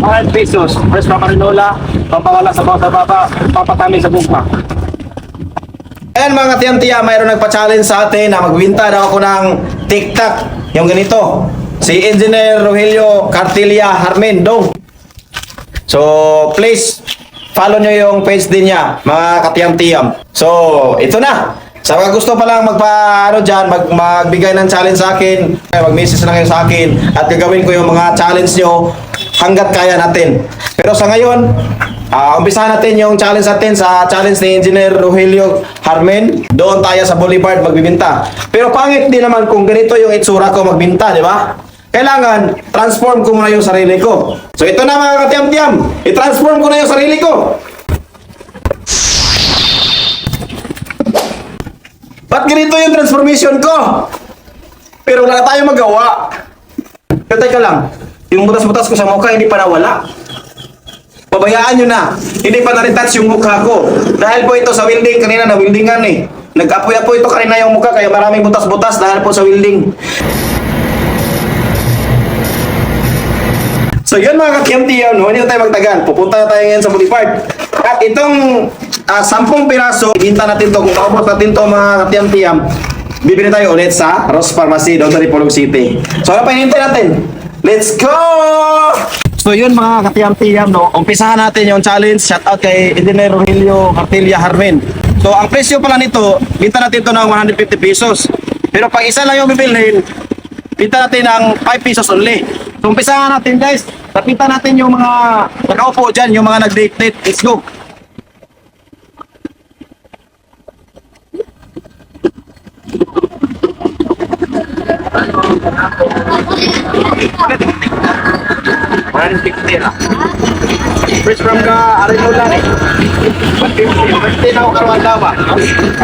100 pesos. Fresh pa marinola, pampawala sa bawat baba, papatamin sa bungpa. Ayan mga tiyam-tiya, mayroon nagpa-challenge sa atin na magbinta daw ako ng TikTok. Yung ganito. Si Engineer Rogelio Cartilia Harmendo. So, please, follow nyo yung page din niya, mga katiyam-tiyam. So, ito na. Sa mga gusto pa lang magpa, ano dyan, mag, magbigay ng challenge sa akin, mag-message na kayo sa akin, at gagawin ko yung mga challenge nyo hanggat kaya natin. Pero sa ngayon, ah umpisahan natin yung challenge natin sa challenge ni Engineer Rogelio Harmen. Doon tayo sa Boulevard magbibinta. Pero pangit din naman kung ganito yung itsura ko magbinta, di ba? Kailangan, transform ko muna yung sarili ko. So ito na mga katiyam-tiyam, i-transform ko na yung sarili ko. Ba't ganito yung transformation ko? Pero wala tayong magawa. Pero teka lang, yung butas-butas ko sa mukha hindi pa nawala. Pabayaan nyo na. Hindi pa na-retouch yung mukha ko. Dahil po ito sa welding, kanina na weldingan eh. Nag-apoy-apoy ito kanina yung mukha kaya maraming butas-butas dahil po sa welding. So yun mga ka-TMT no? hindi na tayo magtagal. Pupunta na tayo ngayon sa Boulevard. At itong ah, 10 piraso, ibinta natin to. Kung maubos natin to mga ka-TMT bibili tayo ulit sa Ross Pharmacy doon sa Dipolog City. So ano pa hinihintay natin? Let's go! So yun mga katiyam-tiyam, no? umpisahan natin yung challenge. Shout out kay Engineer Rogelio Cartilia Harmen. So ang presyo pala nito, binta natin to ng 150 pesos. Pero pag isa lang yung bibilhin, Pinta natin ng 5 pesos only. So, umpisahan natin guys. Napinta natin yung mga nakaupo dyan, yung mga nag-date-date. Let's go. Fresh from ka, lang eh. 150. 150 na ako karuan daw ba?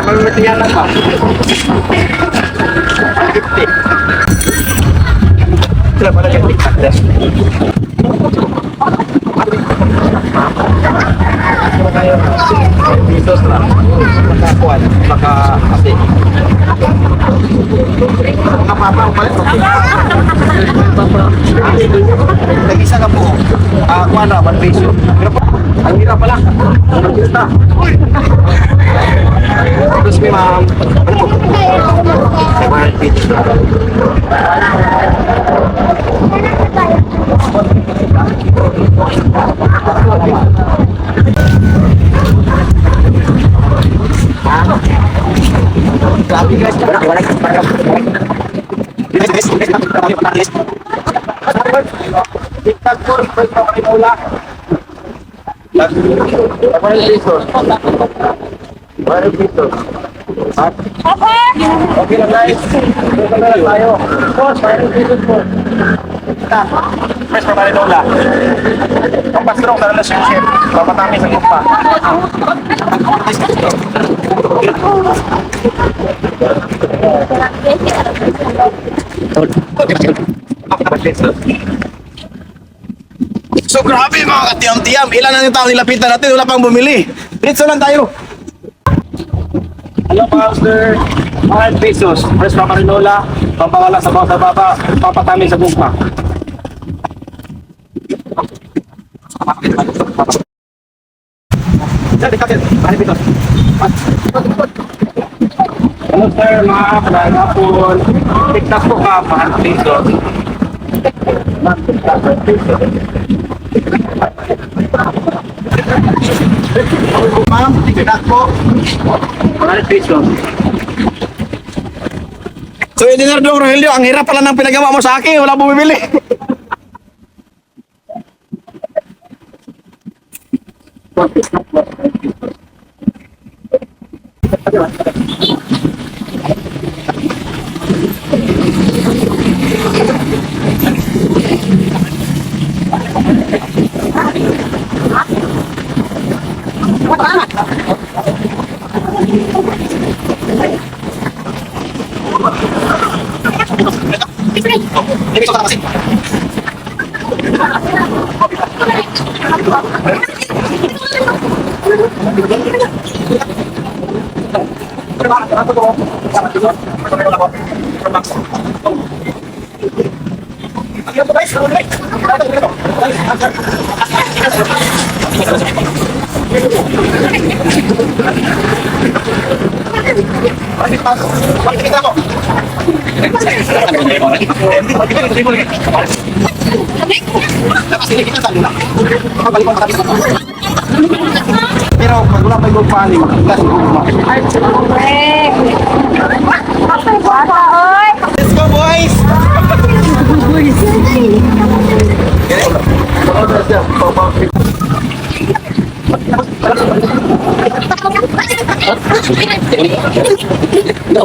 Ako yung matiyan lang ba? 150. Sila pala yung TikTok Pisos lang. Makakuan. Maka kasi. Mga papa, umalis. Nag-isa ka po. Ah, kuha na, 1 peso. Pero po, ang hirap pala. Ang kita. Terus mi ma'am. Ano po? Sa 1 peso. Grabe TikTok po, first pa kayo mula. One pesos. One pesos. Okay lang guys. Dito na lang tayo. Boss, one pesos po. TikTok. First pa kayo mula. Pampastrong sa relationship. Papatami sa So grabe mga katiyam-tiyam. Ilan na yung tao nilapitan natin, wala pang bumili. Dito lang tayo. Hello, Master. 100 pesos. Fresh pa marinola, pampawala sa bawat baba, papatamin sa bungpa. Dali, kapit. 100 pesos. Hello, sir. Mga kailangan TikTok po ka, 100 pesos. Ma'am, tiktak po. 100 pesos. So, Engineer Dong Rogelio, ang hirap pala ng pinagawa mo sa akin. Wala bumibili. Hindi ko kasi. Ano ba guys? Pakikita mo. Pero pag wala pa yung paling, gas mo. Let's go boys!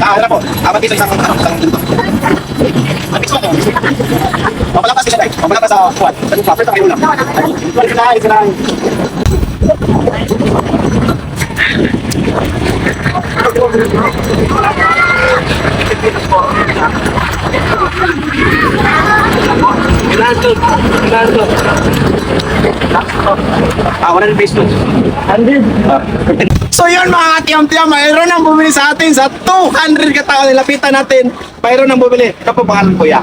Ah, ano po? Ah, mag-isa isang isang isang dito. Mag-isa mo. Mapalakas sila tayo. Mapalakas sa kuwan. Sa kuwan. Sa kayo lang. Sila, sila. Kailangan to. Kailangan to. Ah, 100 pesos. 100. So yun mga tiyam-tiyam, mayroon nang bumili sa atin sa 200 katao nilapitan natin. Mayroon nang bumili. Kapag pangalan ko ya.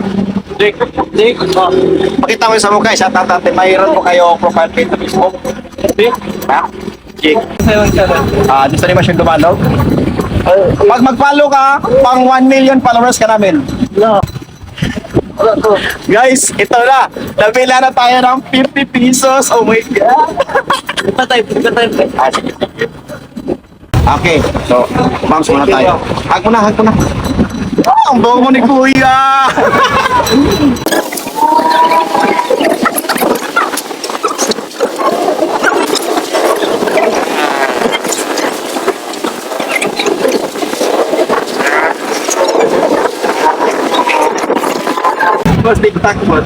Jake. Jake. Oh. Pakita ko sa mukha, out natin. Mayroon po kayo profile page sa Facebook. Jake. Ha? Jake. Ah, di sa Animation Dumalo. Pag mag-follow ka, pang 1 million followers ka namin. No. Guys, ito na. Nabila na tayo ng 50 pesos. Oh my God. Ito tayo. Ah, sige. Okay, so, bounce muna tayo. Hag mo na, hag mo. Oh, ang bango ni Kuya! Mas big tack mo.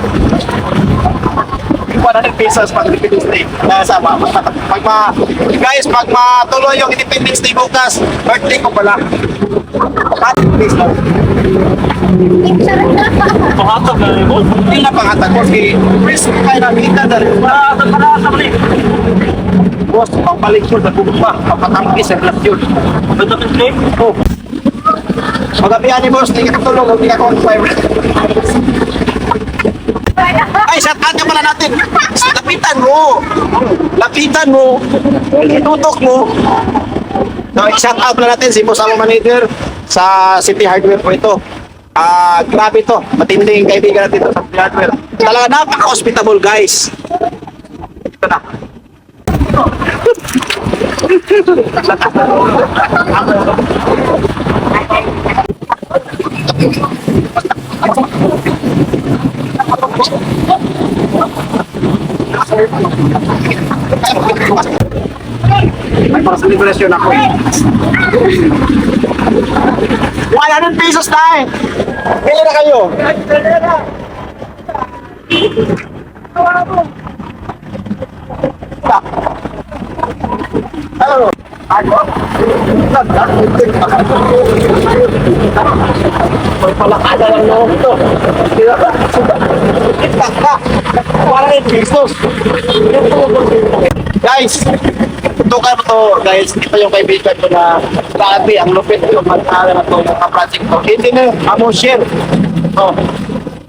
100 pesos pag Independence Day. Kaya sa pag, pag ma, guys, pag matuloy yung Independence Day bukas, birthday ko pala. 100 pesos. Pangatag na rin mo. Hindi na pangatag ko. Si Chris, kaya namin ka dahil. Pangatag pa na sa mali. Boss, pagbalik ko, nagbubuк pa. Papatangkis sa glass yun. Ito ka Jake. Oh. Magabihan ni boss, hindi ka katulog, hindi ka confirm. Ay, shout out ka pala natin. Lapitan mo. Lapitan mo. Itutok mo. So, shout out pala natin si Boss Amo Manager sa City Hardware po ito. Ah, grabe to. Matinding kaibigan natin ito sa City Hardware. Talaga napaka-hospitable, guys. Ito na. May para sa liberasyon ako. 100 pesos na eh. Pili na kayo. Hello. Ako? Magpalakada lang loob to. Para rin pesos. Guys, ito ka to, guys. Ito yung kaibigan ko na grabe, ang lupit yung pagkala na to, mga project to. Hindi na, amo share. Oh.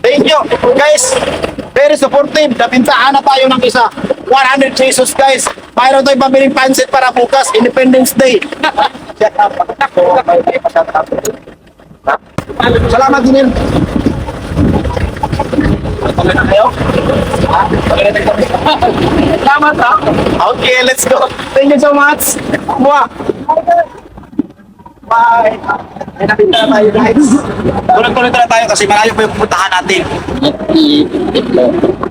Thank you, guys. Very supportive. Napintahan na tayo ng isa. 100 pesos, guys. Mayroon tayong pabiling pansit para bukas, Independence Day. Salamat din. Na kayo? Ha? Okay na tayo. Salamat ha. Okay, let's go. Thank you so much. Buwa. Bye. Ay, nakita na tayo guys. Tulad-tulad na tayo kasi malayo pa yung pupuntahan natin.